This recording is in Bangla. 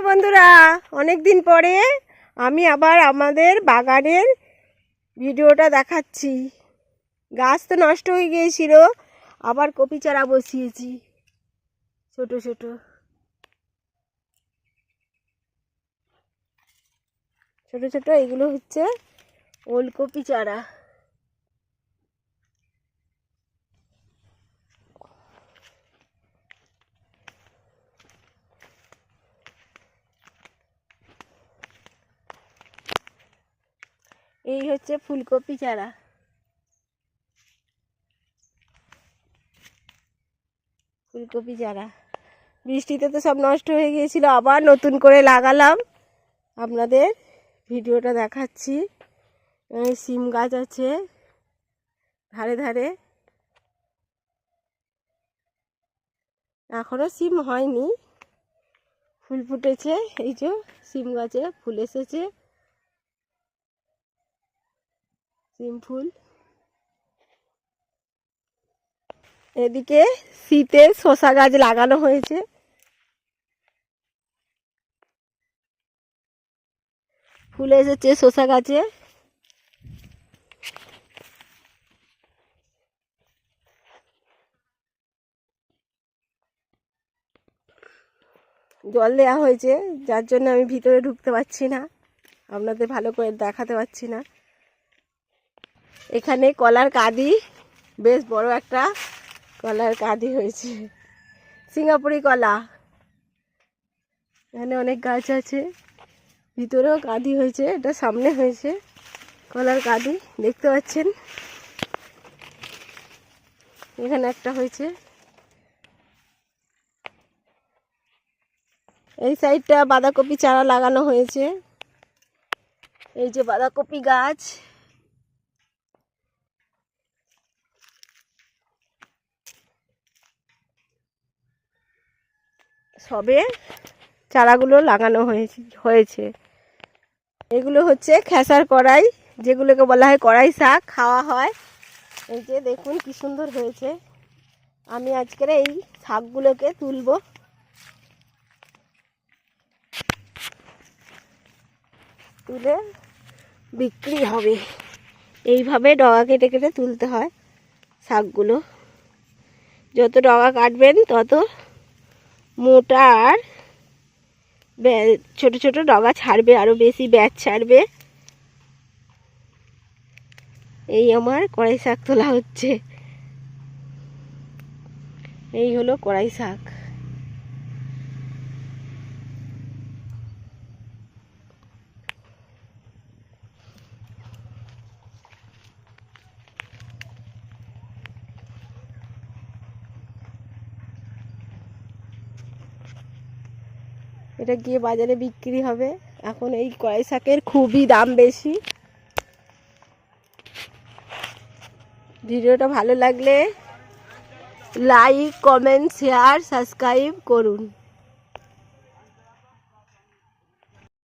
হ্যালো বন্ধুরা? অনেক দিন পরে আমি আবার আমাদের বাগানের ভিডিওটা দেখাচ্ছি। গাছ তো নষ্ট হয়ে গিয়েছিল, আবার কপি চারা বসিয়েছি, ছোট ছোট। ছোট ছোট, এগুলো হচ্ছে ওলকপি চারা। এই হচ্ছে ফুলকপি চারা। ফুলকপি চারা। বৃষ্টিতে তো সব নষ্ট হয়ে গিয়েছিল, আবার নতুন করে লাগালাম। আপনাদের ভিডিওটা দেখাচ্ছি। সিম গাছ আছে, ধারে ধারে। এখনও সিম হয়নি। ফুল ফুটেছে, এই যে সিম গাছে ফুল এসেছে। সিম ফুল। এদিকে শীতে শশা গাছ লাগানো হয়েছে। ফুলে এসেছে শশা গাছে। জল দেওয়া হয়েছে, যার জন্য আমি ভিতরে ঢুকতে পারছি না। আপনাদের ভালো করে দেখাতে পারছি না। এখানে কলার কাঁদি, বেশ বড় একটা কলার কাঁদি হয়েছে। সিঙ্গাপুরি কলা। এখানে অনেক গাছ আছে। ভিতরেও কাঁদি হয়েছে, এটা সামনে হয়েছে কলার কাঁদি, দেখতে পাচ্ছেন? এখানে একটা হয়েছে। এই সাইডটা বাঁধাকপি চারা লাগানো হয়েছে। এই যে বাঁধাকপি গাছ। সবে চারাগুলো লাগানো হয়েছে হয়েছে। এগুলো হচ্ছে খেসার কড়াই, যেগুলোকে বলা হয় কড়াই শাক, খাওয়া হয়। এই যে দেখুন কি সুন্দর হয়েছে। আমি আজকের এই শাকগুলোকে তুলবো। তুলে বিক্রি হবে। এইভাবে ডগা কেটে কেটে তুলতে হয় শাকগুলো। যত ডগা কাটবেন, তত মোটা আর ছোট ছোট ডগা ছাড়বে আরও বেশি ব্যাচ ছাড়বে। এই আমার কড়াই শাক তোলা হচ্ছে। এই হলো কড়াই শাক। এটা গিয়ে বাজারে বিক্রি হবে। এখন এই কড়াই শাকের খুবই দাম বেশি। ভিডিওটা ভালো লাগলে লাইক কমেন্ট শেয়ার সাবস্ক্রাইব করুন।